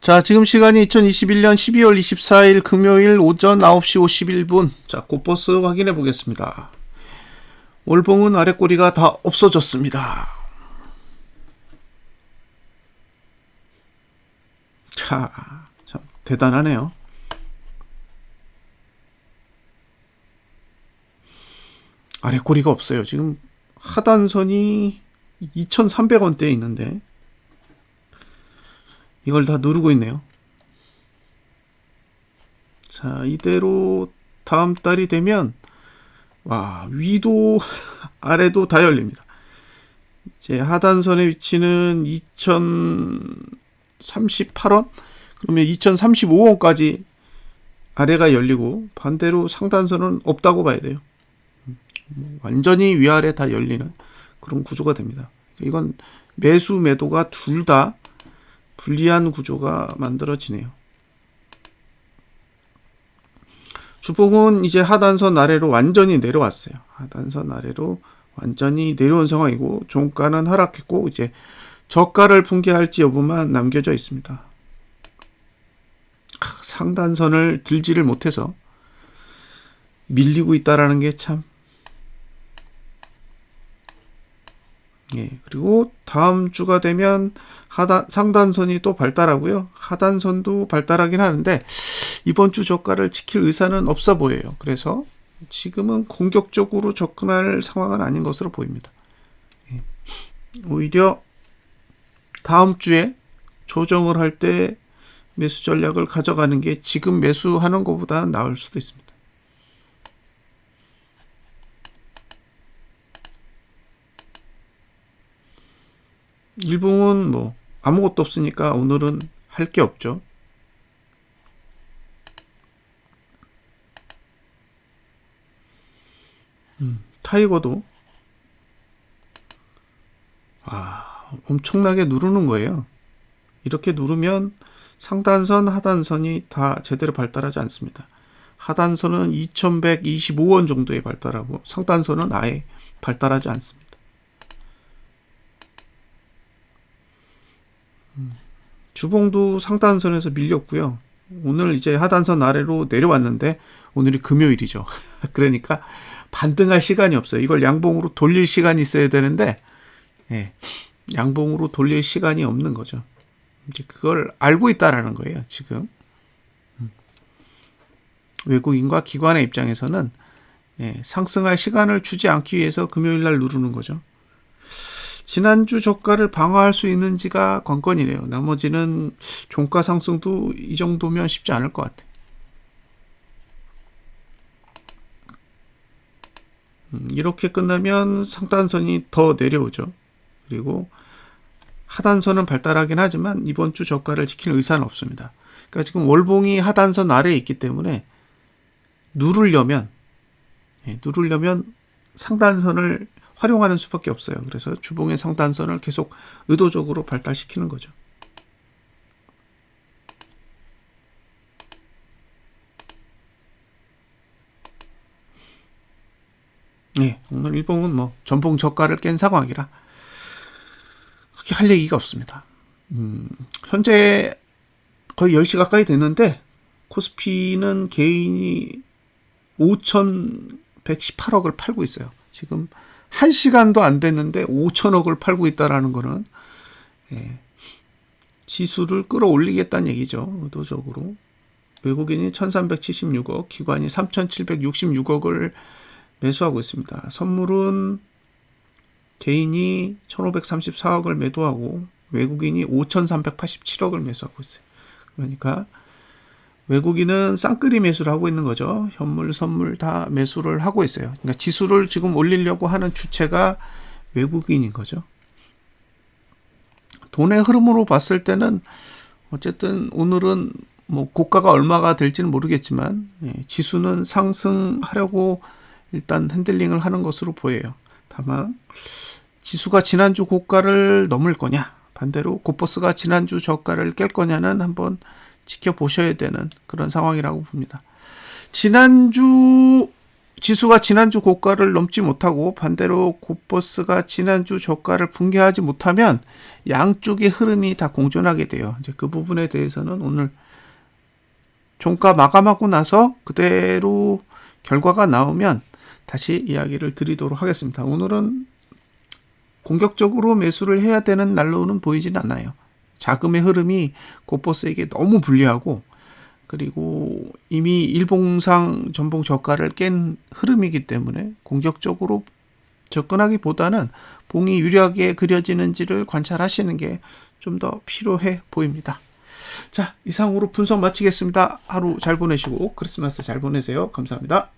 자, 지금 시간이 2021년 12월 24일 금요일 오전 9시 51분. 자, 고버스 확인해 보겠습니다. 올봉은 아래꼬리가 다 없어졌습니다. 자, 참 대단하네요. 아래꼬리가 없어요. 지금 하단선이 2,300원대에 있는데 이걸 다 누르고 있네요. 자, 이대로 다음 달이 되면 와, 위도 아래도 다 열립니다. 이제 하단선의 위치는 2038원? 그러면 2035원까지 아래가 열리고 반대로 상단선은 없다고 봐야 돼요. 뭐 완전히 위아래 다 열리는 그런 구조가 됩니다. 이건 매수 매도가 둘 다 불리한 구조가 만들어지네요. 주봉은 이제 하단선 아래로 완전히 내려왔어요. 하단선 아래로 완전히 내려온 상황이고 종가는 하락했고 이제 저가를 붕괴할지 여부만 남겨져 있습니다. 상단선을 들지를 못해서 밀리고 있다라는 게 참 예, 그리고 다음 주가 되면 하단, 상단선이 또 발달하고요. 하단선도 발달하긴 하는데, 이번 주 저가를 지킬 의사는 없어 보여요. 그래서 지금은 공격적으로 접근할 상황은 아닌 것으로 보입니다. 예. 오히려 다음 주에 조정을 할 때 매수 전략을 가져가는 게 지금 매수하는 것보다는 나을 수도 있습니다. 일봉은 뭐 아무것도 없으니까 오늘은 할 게 없죠. 음, 타이거도 아, 엄청나게 누르는 거예요. 이렇게 누르면 상단선, 하단선이 다 제대로 발달하지 않습니다. 하단선은 2125원 정도에 발달하고 상단선은 아예 발달하지 않습니다. 주봉도 상단선에서 밀렸고요. 오늘 이제 하단선 아래로 내려왔는데 오늘이 금요일이죠. 그러니까 반등할 시간이 없어요. 이걸 양봉으로 돌릴 시간이 있어야 되는데 예, 양봉으로 돌릴 시간이 없는 거죠. 이제 그걸 알고 있다라는 거예요. 지금 음. 외국인과 기관의 입장에서는 예, 상승할 시간을 주지 않기 위해서 금요일 날 누르는 거죠. 지난주 저가를 방어할 수 있는지가 관건이래요. 나머지는 종가 상승도 이 정도면 쉽지 않을 것 같아요. 음, 이렇게 끝나면 상단선이 더 내려오죠. 그리고 하단선은 발달하긴 하지만 이번 주 저가를 지킬 의사는 없습니다. 그러니까 지금 월봉이 하단선 아래에 있기 때문에 누르려면 예, 누르려면 상단선을 활용하는 수밖에 없어요. 그래서 주봉의 상단선을 계속 의도적으로 발달시키는 거죠. 네, 오늘 일봉은 뭐 전봉 저가를 깬 상황이라 그렇게 할 얘기가 없습니다. 음, 현재 거의 10시 가까이 됐는데 코스피는 개인이 5,118억을 팔고 있어요. 지금 한 시간도 안 됐는데 5천억을 팔고 있다라는 거는 예, 지수를 끌어올리겠다는 얘기죠. 의도적으로. 외국인이 1376억, 기관이 3766억을 매수하고 있습니다. 선물은 개인이 1534억을 매도하고 외국인이 5387억을 매수하고 있어요. 그러니까 외국인은 쌍끌이 매수를 하고 있는 거죠. 현물, 선물 다 매수를 하고 있어요. 그러니까 지수를 지금 올리려고 하는 주체가 외국인인 거죠. 돈의 흐름으로 봤을 때는 어쨌든 오늘은 뭐 고가가 얼마가 될지는 모르겠지만 예, 지수는 상승하려고 일단 핸들링을 하는 것으로 보여요. 다만 지수가 지난주 고가를 넘을 거냐 반대로 고버스가 지난주 저가를 깰 거냐는 한번 지켜보셔야 되는 그런 상황이라고 봅니다. 지난주 지수가 지난주 고가를 넘지 못하고 반대로 고버스가 지난주 저가를 붕괴하지 못하면 양쪽의 흐름이 다 공존하게 돼요. 이제 그 부분에 대해서는 오늘 종가 마감하고 나서 그대로 결과가 나오면 다시 이야기를 드리도록 하겠습니다. 오늘은 공격적으로 매수를 해야 되는 날로는 보이진 않아요. 자금의 흐름이 고버스에게 너무 불리하고 그리고 이미 일봉상 전봉 저가를 깬 흐름이기 때문에 공격적으로 접근하기보다는 봉이 유리하게 그려지는지를 관찰하시는 게 좀 더 필요해 보입니다. 자, 이상으로 분석 마치겠습니다. 하루 잘 보내시고 크리스마스 잘 보내세요. 감사합니다.